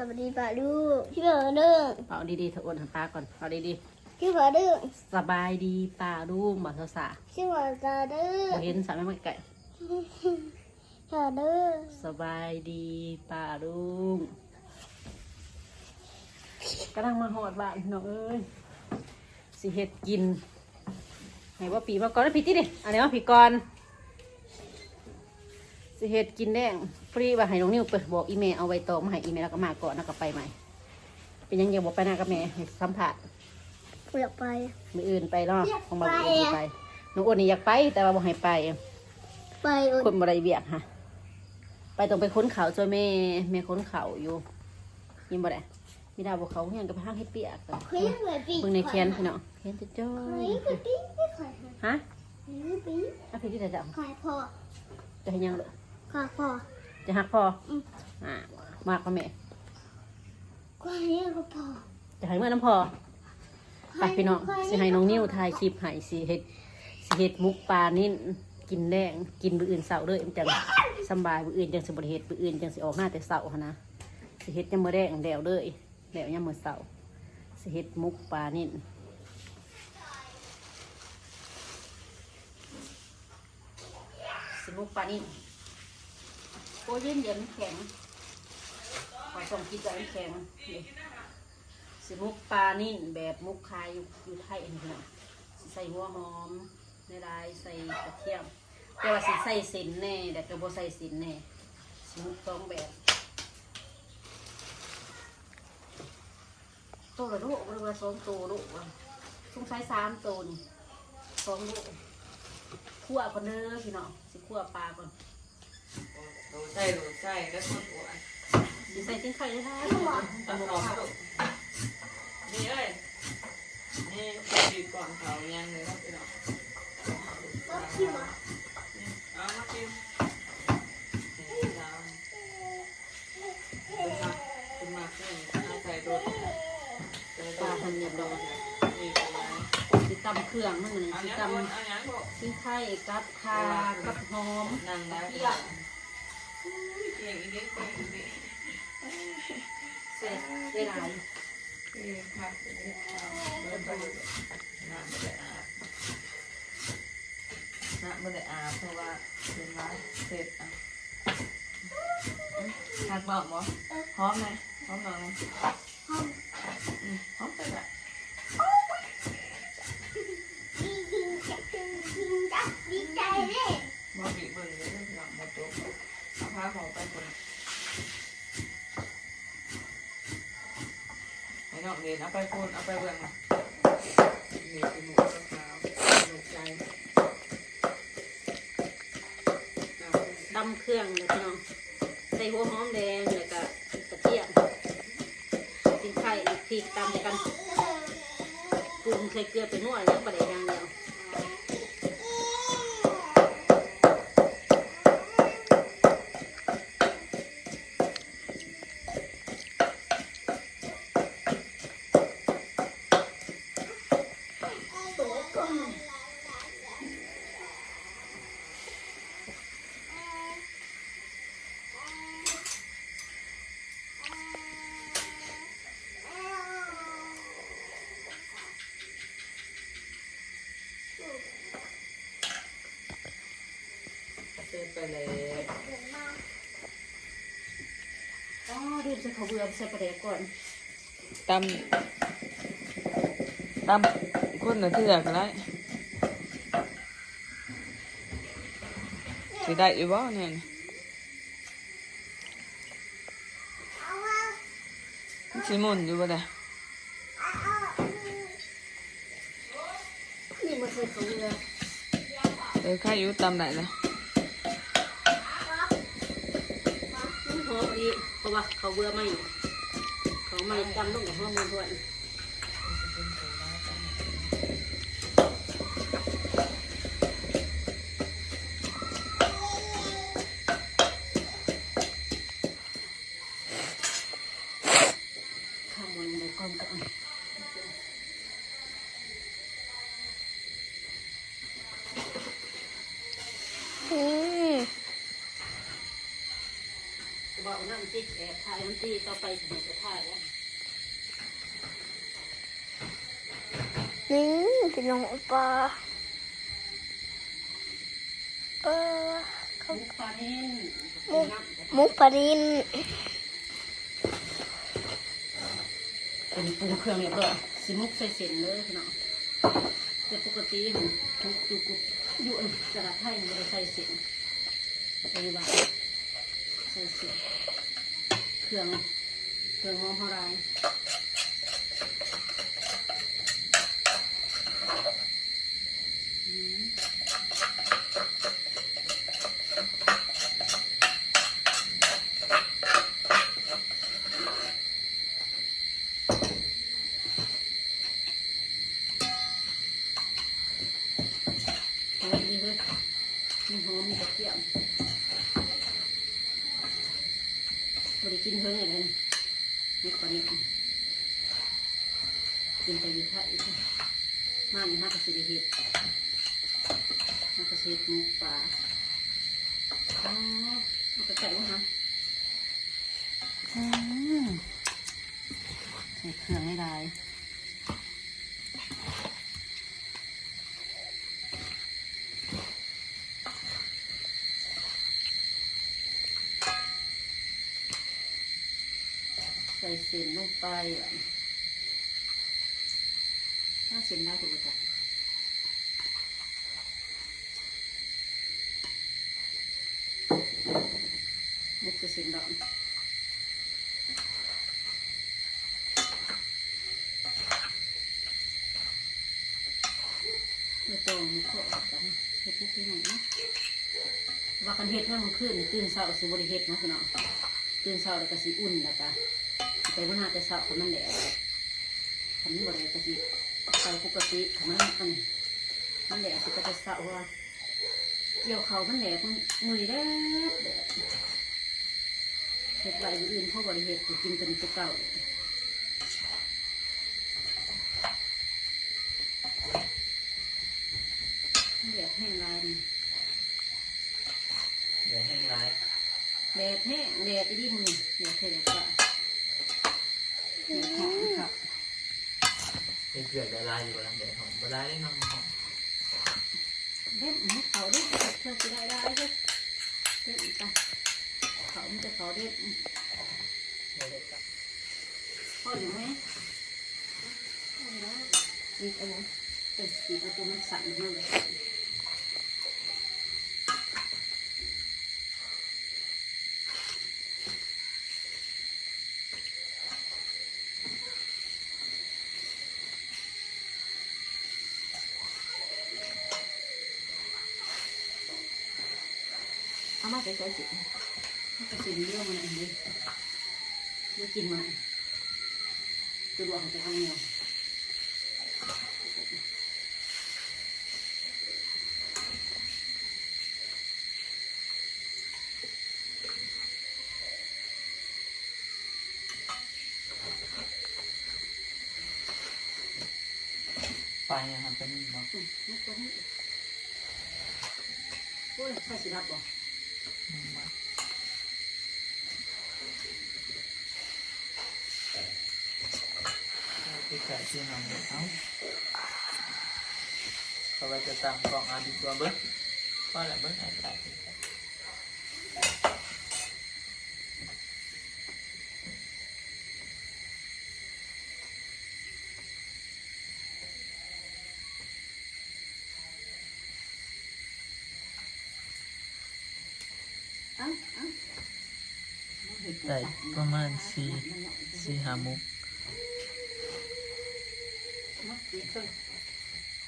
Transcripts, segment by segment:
สวัสดีป่าลูกพี่เบอร์เด้อเป่าดีๆเถอะอ้วนหาปลาก่อนเป่าดีพี่เบอร์เด้อๆสบายดีตาดูบ่สาวสาพี่เบอร์ตาเด้อบ่เห็นสาวแม่มาไก่เบอร์เด้อสบายดีตาดูกำลังมาหอดบ้านพี่น้องเอ้ยสิเฮ็ดกินให้ว่าปีมาก่อนนะพี่ติดิอันนี้ว่าพี่ก่อนสิเฮ็ดกินแดงฟ รีว่าให้น้องนิวเปิดบอกอีเมลเอาไว้ตองมาให้อีเมลแล้วก็มาก่อนแล้วก็ไปใหม่ เป็นยังยังบอกไปหน้ากับแม่ให้สัมผัสเปลือกไป มืออื่นไปเนาะอยากของบาอื่นไปน้องอ้วนนี่อยากไปแต่ว่าบ่ให้ไป ไปอุดคนบ่ได้เบียกฮะไปต้องไปค้นเขาจอยแม่แม่ค้นเขาอยู่ยินบ่ได้มีดาวบอกเขาเฮียนกับห้างให้เปียกกันเมือนปีเบิ่งในแคนพี่น้องแคนจะจ้อเฮ้ยยคือปีไม่ขอยฮะอะพี่ที่จะจะขอยพอจะให้ยังเลยขอยพอ จะหักพออมอ่ามากกว่าแม่ขอยนี่ก็พอจะให้เมื่อน้ำพอไปพี่น้องสิให้น้องนิ้วถ่ายคลิปให้สิเฮ็ดสิเฮ็ดมุกปลานิ่นกินแดงกินบื้ออื่นเสาร์เด้อมันจังสำบายบื้ออื่นจังสิบ่ได้เฮ็ดบื้ออื่นจังสิออกหน้าแต่เสาร์หั้นนะสิเฮ็ดยามมื้อแดงแล้วเด้อแล้วยามมื้อเสาร์สิเฮ็ดมุกปลานิ่นสิมุกปลานิ่น โอ้ยเย็นเย็นแข็งขอส่งกินกับน้ำแข็งนี่สิมุกปลานิ่นแบบมุกคายอยู่อยู่ไทยเองเนาะใส่หัวหอมในลายใส่กระเทียมแต่ว่าสิใส่สินแน่แต่ก็บ่ใส่สินแน่สิมุกสองแบบตัวละลูกหรือว่าสองตัวลูกวะสงสัยสามตัวนี่สองลูกคั่วก่อนเด้อพี่น้องสิคั่วปลาก่อน โดนใส่โดนใส่แล้วคนอ้วนสิใส่ชิ้นไข่ได้ไหมตำรวจนี่เอ้ยนี่ดีก่อนเขายังเลยครับพี่น้องแล้วมาเอามากินนี่เราเป็นมาเป็นมาเนี่ยเอาใส่โดนใส่โดปลาทำเรียบร้อยนี่เป็นไงสิตำเครื่องมันนี่เอาสิเนี้ยตำคนเอาเนี้ยบอกชิ้นไข่กับคากับหอมนั่งแล้ว เปียกเก่งอีกนิดเก่งอีกนิดเสร็จได้หลายเก่งครับเก่งครับเดินไปน้ำไม่ได้อาบน้ำไม่ได้อาบเพราะว่าเป็นไม้เสร็จอะหักบอกบ่พร้อมไหมพร้อมหน่อยไหมห้องอืมพร้อมไปละดีดีจังดีจังดีใจเลยบ่บีบเบิ่งเลยเรื่องหลังบ่จบ เอาผ้าของไปคนให้น้องเรียนเอาไปคนเอาไปเบิ่งนี่คือหมูกระเพราหมูใจตำเครื่องเลยพี่น้อง ใส่หัวหอมแดงแล้วก็กระเทียมชิ้นไข่อีกพริกตำกันปรุงใส่เกลือไปนวดแล้วประเดี๋ยวอย่างเดียว เส้นไปเลย อ๋อ ดูใส่ข้าวเบื่อใส่ประเดี๋ยวก่อนตำตำคนละเทือกก็ได้สิได้อยู่บ่เนี่ยเอาว่าสิหมุนอยู่บ่ได้นี่มาใส่ข้าวเบื่อเออข้าอยู่ตำไหนล่ะมันหอมดี เพราะว่าเขาเบื่อไม่เขาไม่จำลูกของพ่อมด้วย บอกน้ำจติดแอบถ่ายมันตีต่อไปถึงจะถ่ายแล้วนี่เป็นน้องปลาเออเขามุกปลานิ่นมุกมุกปลาดินเป็นปรุงเครื่องเรียบร้อยสิมุกใส่เส้นเลยเน้องแต่ปกติมทุกตุกุอยู่อันกระดาษไทยไม่ได้ใส่เส้นไปบ้า ใส่เส้นเครื่องเครื่องหอมเท่าไร อ๋อเอากระไก่วะฮะอืมใส่เครื่องให้ได้ใส่เส้นลงไปอะถ้าเส้นได้ถูกจัก ส้นดอกไม่ต้องมุกเข้าออกกันเฮ็ดมุกที่ไหน่อยนะว่ากันเฮ็ดให้มันขึ้นตื่นเช้าสิบริเฮ็ดนะพี่น้องตื่นเช้าแล้วก็สิอุ่นแล้วก็แต่ว่าน่าจะเช้าเพราะมันแดดทำนี้บริเฮ็ดก็สิไปปกติทำมันอันมันแดดสิก็จะเช้าว่าเกี่ยวเขามันแดดมันมือแดดแดด ฮ็ดไว้อยู่อื่นเพราะบริเฮ็ดไปกินเป็นตัวเก่าแดดแห้งลายนี่เดี๋ยวแห้งร้ายแดดแห้งแดดอีดีมึงแดดแห้งกว่าแดดหอมครับเป็นเกลือละลายอยู่บนเดี๋ยวหอมละลายได้น้ำหอมเด็ดมันเขาเด็ดเธอจะได้ได้เด็ดเด็ดไป เขามันจะเขาเด็ดเดี๋ยวได้ครับพออยู่ไหมอีกอะไรเป็นอีกเอาตัวมันสั่นมากเลยเอามาใส่ใส่สิถ้า กระสินเรื่องมันอันนี้เมื่อกินมันคือรวมจะทำเงี้ยไปนะครับเป็นบออืมนึกตัวนี้โอ้ยใส่สิรับบ่ที่ไก่ที่หำเอ้าเขาว่าจะตามก ล่องอาดีตัวเบิ้งก็แหละเบิ้ งไอ้ไก่เอ้าเอ้าได้ประมาณสี่สี่ห้ามุกมักอีกเครื่อง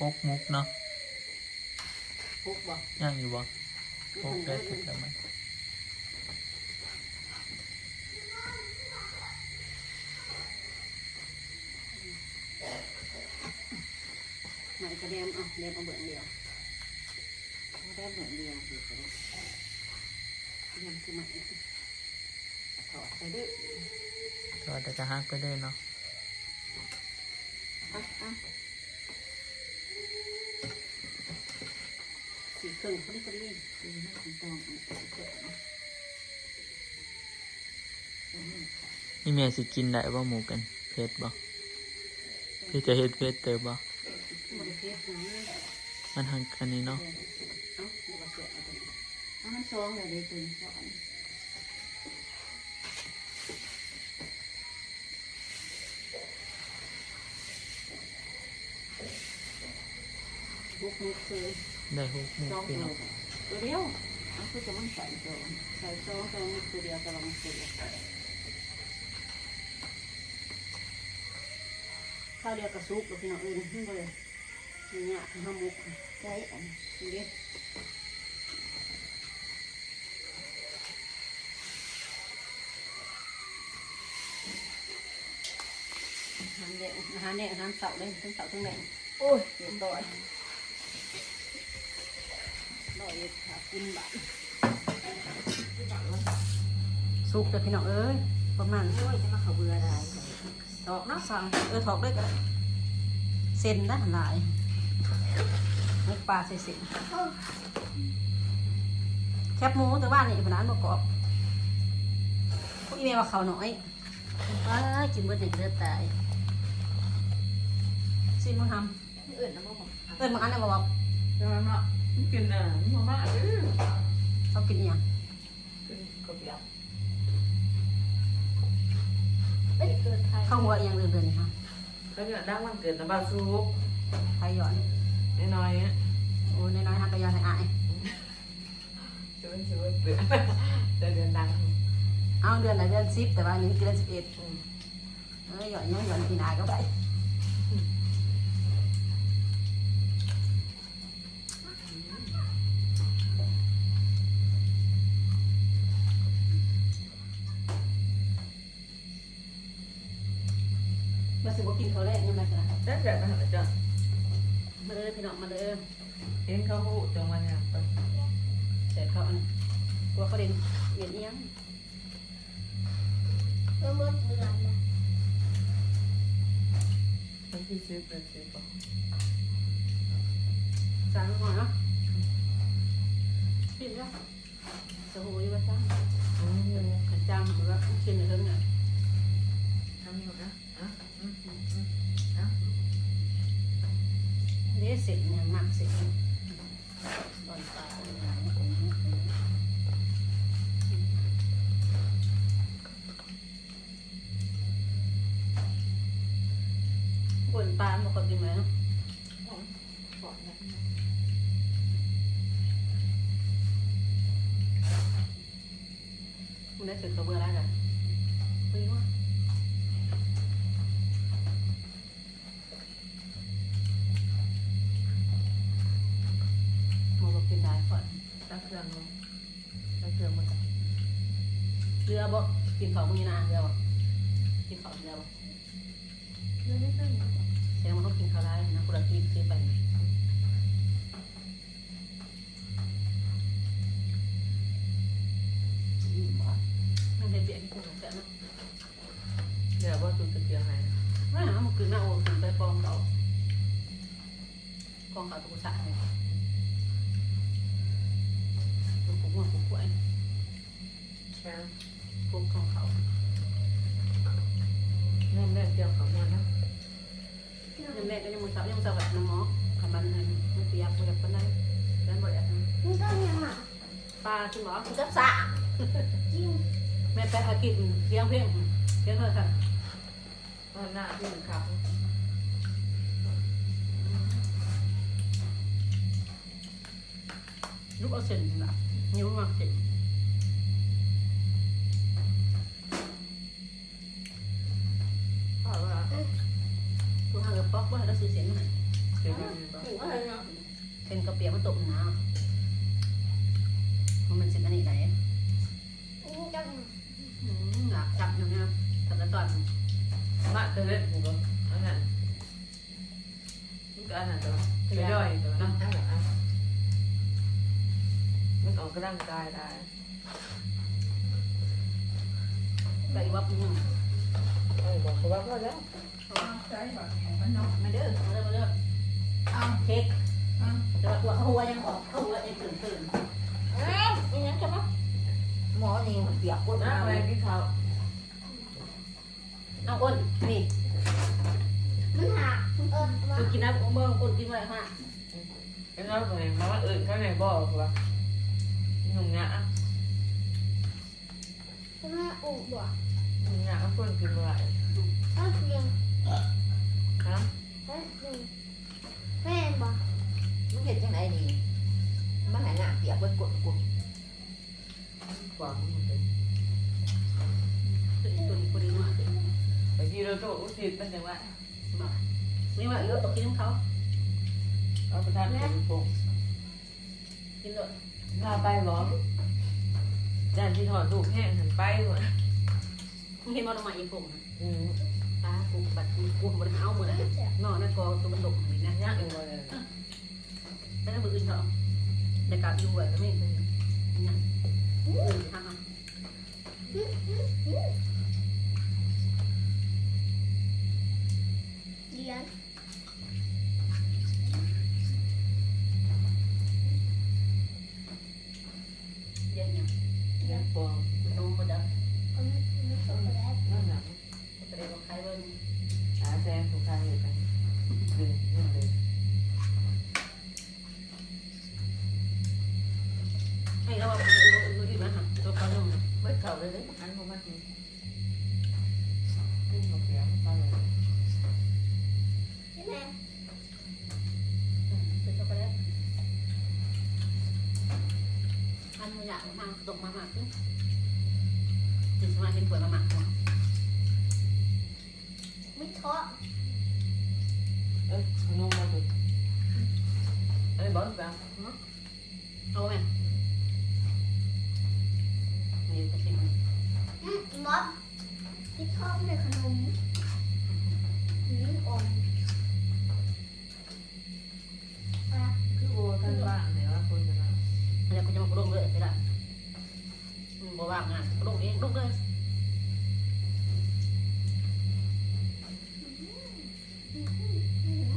หกมุกเนาะพุกบ่ย่างอยู่บ่หกได้แต่จะมันไหนกระเดมเอาเดมเอาเบื่อเดียวเอาได้เบื่อเดียวสิกระเดมเดมคือใหม่ถอดไปดิก็แต่จะหักไปได้เนาะเอาเอา สี่เครื่องพอดีพอดีสี่ห้าถึงตองอันนี้สี่เครื่องนี่แม่สิกินได้บ่หมูกันเผ็ดบ่พี่จะเฮ็ดเผ็ดเติบบ่มันทางอันนี้เนาะเอ้าดูว่าเสียเอาไปเอามันซองเลยเลยตื่น ก่อนบุกมุกซื้อได้หกหมูซองพี่ตัวน้องตัวเดียวเอาคือจะมันใส่ตัวใส่ซองตัวมุกตัวเดียวกำลังซื้อข้าวเดียวกระซุกกับพี่น้องอื่นขึ้นเลยนี่เนี่ยห้ามุกใส่อันนี้อาหารแดงอาหารแดงอาหารเสาเลยทั้งเสาทั้งแดงโอ้ยเรียบร้อย ร้อยขากินบาทสุกแต่พี่น้องเอ้ยประมาณโอ้ยจะมาเขาเบื่อได้ถอกเนาะสั่งเออถอกได้ก็ได้เส้นนะหลายมุกปลาใส่เส้นแคบหมูแต่บ้านนี่พนันประกอบพวกอีเมลว่าเขาวน้อยว้ากินเบิดเด็กเลือดตายซิมึงทำเอื่นนะบ่บอกเอินบางอันเนี่ยบอกว่าเดี๋ยวมันมา กินอะมาม่าเด้อเขากินอหย่างกินก๋วยเตี๋ยวเอ้ยเกิดใครเข้าหัวอหย่างเดือนๆนี่ค่ะเขาเนี่ยดังวันเกิดนะบ้าซุปไทยหย่อนน้อยๆเนี่ยโอ้ยน้อยๆฮักกะยอนให้อายช่วยช่วยเตือนเตือนเดือนดังเอาเดือนไหนเดือนสิบแต่ว่าอันนี้เดือนสิบเอ็ดอืมเอ้ยหย่อนยังหย่อนกินอายก็ไป สิบ่กินเขาวแรกยังไงกันนะได้แบบนั้นเหรอจ๊ะมาเลยพี่น้องมาเลยเห็นเขาหูจังวันเนี่ยไปแต่เขาอันตัวเขาเด่นเหรียญเอียงเมื่อเมื่อเดือนนะมันคือซื้อเป็นซื้อก่อนจานก่อนเนาะปิดแล้วจะหูอยู่ว่าจ้างอืม ขันจ้างเหมือนว่ากินในเรื่องเนี่ย นี่สร็จเนี่ยมากสร็จตอนปลาบนปลาบอกคนกินไหมเนาะก่อนนะมันได้ถึงตัวเบื่อแล้วกันคุยว่า เรือบ่กินของมึงอยังนานเรือบ่กินของเรือบ่เดือนนี้เพิ่งแสดงว่าเขากินข้าวได้นะคนละกินซื้อไปอืมบ่มันเป็นเบียร์ที่กูสงสัยเนาะเดี๋ยวว่าตูจะเกี่ยวไงว่าหามันคือหน้าโอ้ถึงไปกองเรากองเขาตุกสะเนี่ยตัวผมว่าผม ป่วยแค่ผมของเขาแม่แม่เกี่ยวกับมันนะยังแรกก็ยังมือสาวยังสาวแบบน้ำหมอขมันอันมันเปียกบ่อยากปานใดแล้วบ่อยากนี่ก็ยังอะปลาที่หมอกับสะจิ้มแม่ไปอากินเลี้ยงเพียงเลี้ยงเท่าค่ะตอนหน้าที่มันขับลูกเอาเส้นนะนิ้วมาเส้น กระเปียกมันตกน้ำมันเป็นอันนี้ไหนจังหลับจับอยู่เนี่ยแต่ละตอนมาเตือนกูก็อันนั้นมันก็อันนั้นต่ว่าย่อยต่ว่าน้ำอะอะมันออกกำลังกายได้ไปวัดมึงเออบอกเขาว่าพอแล้วใช่ป่ะมันนอกมาเด้อมาเด้อมาเด้อเอาเค้ก แต่ว่าตัวเขาหัวยังออกเขาหัวเองตื่นตื่นเอ้ยนี่นะใช่ไหมหมอนี่มันเปียกปวดนะมาอะไรเลยกินข้าวเอาอ้นนี่มันหักเออว่ากูกินน้ำอ้นเบิ้งอ้นกินไว้ค่ะเป็นเราคนไหนมาว่าอื่นข้างในบ่อคือว่าหนุ่มเนี้ยว่าอุบบ่หนุ่มเนี้ยก็คนกินอะไรก็เพียงครับแค่หนึ่งแม่นบ่มัน เห็นจังไหนนี่มันหายหน้าเปียกเบิดกดกดกว่ามันเป็นตัวนี้ตัวนี้พอดีมากเลยแต่ที่เราตัวอุทิศมันจังว่าบอกนี่ว่าเออตกกินของเขาเอาไปทานเป็นปงกินเลยพาไปบ่จานที่ถอดลูกแห้งหันไปหมดมึงเห็นว่าเรามาอีกผมนะอืมตากูบัดกูกูบริเอาหมดเลยนอนในกอตัวมันดกนี่นะยากอยู่เลย แต่ถ้ามืออื่นเขาในการอยู่ไว้ก็ไม่เป็นนะอื่นทำอะ นมันอยากมาตกมาหมักขึ้นจิตสมาเห็นผลมาหมักหัวไม่ท้อเอ้ยนุ่มมาถึงเอ้ยบอสแบบเอาไหมนี่ก็เป็นอืมมอสที่ชอบในขนมอืมอ่อ บ่ว่างงานปรุงเองปรุงเลย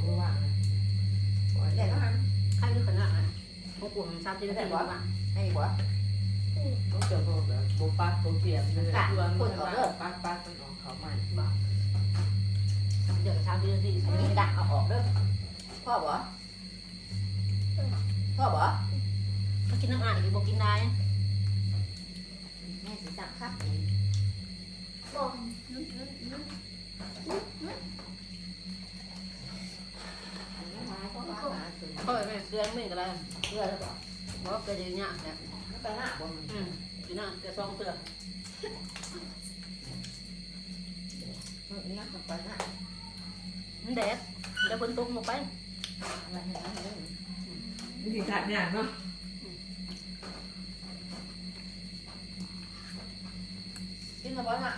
โบว่างนะแดดแล้วฮันใครรู้ขนาดอะของกูมันซ้ำที่ได้บ่ว่างให้บ่ต้องเจอโบแบบโบปักโบเปียกเลยตัวมันปักปักมันออกเขาใหม่บ่เดี๋ยวซ้ำที่ได้ที่อันนี้ดักเอาออกเด้อพ่อบ่พ่อบ่ถ้ากินน้ำอ่านหรือบ่กินได้ แม่สิสั่งครับนี่บอกนุ่มนุ่มนุ่มอันนี้มาก็ว่ามาถึงก็ไม่เกลือไม่ก็ได้เพื่อแล้วบ่บ่เกลือเยอะเนี่ยเนี่ยมันไปหน้าบ่มันอืมกินน้ำเกลือซองเกลือนนี่มันไปหน้ามันแดดเดี๋ยวฝนตกลงไปมันนี่มันนี่วิธีการเนี่ยเนาะ กินมาบ่หน้า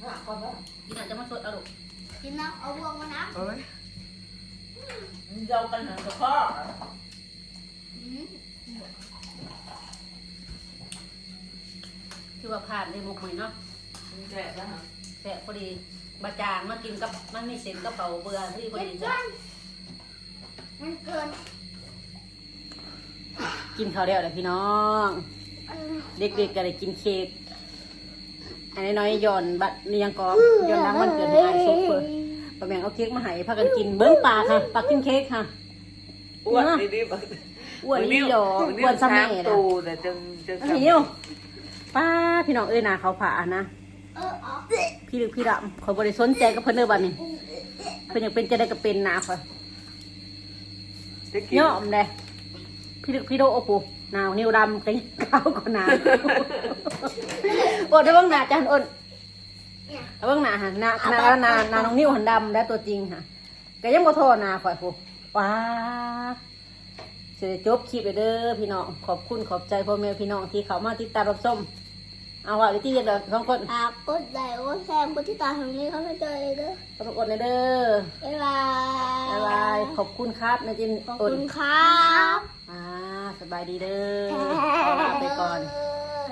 หน้าก่อนบ่กินน้ำจะมาสดเอาลูกกินน้ำเอาบวงมานะเอ้ยเจ้ากันหางกับพ่ออืมคือว่าผ่านในมุกใหม่เนาะมันแสบแล้วฮะแซ่บพอดีบาจางมากินกับมันมีเส้นกระเป๋าเบื่อที่พอเจ็ดดีเกินมันเกิน กินข้าวแล้วเลยพี่น้อง เออเด็กๆก็ได้กินเค้กอันน้อยๆหย่อนบัตรนี่ยังกอบหย่อนน้ำวันเกิดให้ไอ้ซุปเปอร์ป้าแมงเอาเค้กมาให้พากันกินเบิ้งปลาค่ะปลากินเค้กค่ะ อ้วนดีๆแบบอ้วนนี่ดอกอ้วนซ้ำแม่ตูนะแต่จึงจึงอันนี้วป้าพี่น้องเอ้ยนาเขาผ่านะเอออ๋อพี่ลึกพี่ดำขอยบริสนใจกับเพิ่นเด้อบัดนี้เพิ่นอยากเป็นจะได้ก็เป็นนาค่ะจะกินย่อมเลยพี่ลึกพี่โดโอ้ปู หนาวนิ้วดำกันขาวก็หนาวอดได้เบ้างหนาจันอดเอาเบ้างหนาหันหนาหนาหนาหนาน้องนิ้วหันดำได้ตัวจริงค่ะก็ยังบ่โทษนาข่อยปูว้าเสร็จจบคลิปเลยเด้อพี่น้องขอบคุณขอบใจพ่อแม่พี่น้องที่เขามาติดตามรับชม เอาว่าวิธีเดียวสองคนฝากกดไลค์กดแชร์กดติดตามทางนี้เข้าไปเจอเลยเด้อขอบคุณเด้อบ๊ายบายบ๊ายบายขอบคุณครับนะจินขอบอดคุณครับอ่าสบายดีเด้อขอลาไปก่อนเออ